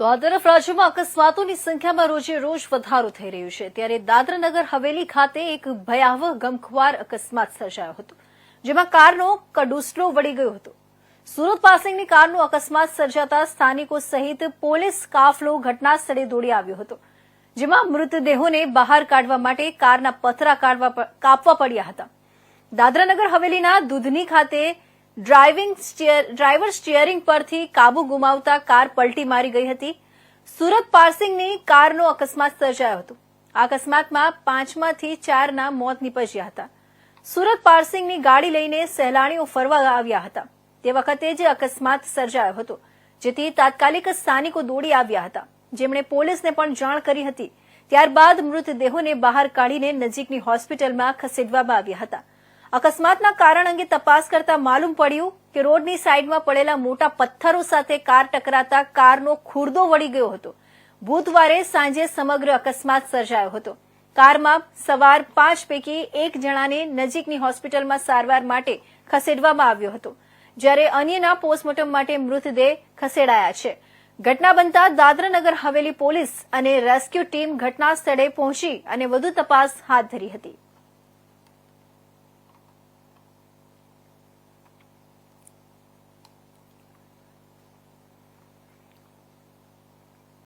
તો આ તરફ રાજ્યમાં અકસ્માતોની સંખ્યામાં રોજે રોજ વધારો થઈ રહ્યો છે. ત્યારે દાદરાનગર હવેલી ખાતે એક ભયાવહ ગમખ્વાર અકસ્માત સર્જાયો હતો, જેમાં કારનો કડુસલો વળી ગયો હતો. સુરત પાસિંગની કારનો અકસ્માત સર્જાતા સ્થાનિકો સહિત પોલીસ કાફલો ઘટના સ્થળે દોડી આવ્યો હતો, જેમાં મૃતદેહોને બહાર કાઢવા માટે કારના પથરા કાપવા પડ્યા હતા. દાદરાનગર હવેલીના દૂધની ખાતે ડ્રાઇવિંગ ડ્રાઈવર સ્ટીયરિંગ પરથી કાબુ ગુમાવતા કાર પલટી મારી ગઈ હતી. સુરત પાર્સિંગની કારનો અકસ્માત સર્જાયો હતો. આ અકસ્માતમાં પાંચમાંથી ચારના મોત નીપજ્યા હતા. સુરત પાર્સિંગની ગાડી લઈને સહેલાણીઓ ફરવા આવ્યા હતા. તે વખતે જ અકસ્માત સર્જાયો હતો, જેથી તાત્કાલિક સ્થાનિકો દોડી આવ્યા હતા. જેમણે પોલીસને પણ જાણ કરી હતી. ત્યારબાદ મૃતદેહોને બહાર કાઢીને નજીકની હોસ્પિટલમાં ખસેડવામાં આવ્યા હતા. અકસ્માતના કારણ અંગે તપાસ કરતા માલુમ પડ્યું કે રોડની સાઈડમાં પડેલા મોટા પથ્થરો સાથે કાર ટકરાતા કારનો ખુરદો વળી ગયો હતો. બુધવારે સાંજે સમગ્ર અકસ્માત સર્જાયો હતો. કારમાં સવાર પાંચ પૈકી એક જણાને નજીકની હોસ્પિટલમાં સારવાર માટે ખસેડવામાં આવ્યો હતો, જ્યારે અન્યના પોસ્ટમોર્ટમ માટે મૃતદેહ ખસેડાયા છે. ઘટના બનતા દાદરાનગર હવેલી પોલીસ અને રેસ્ક્યુ ટીમ ઘટના સ્થળે પહોંચી અને વધુ તપાસ હાથ ધરી હતી.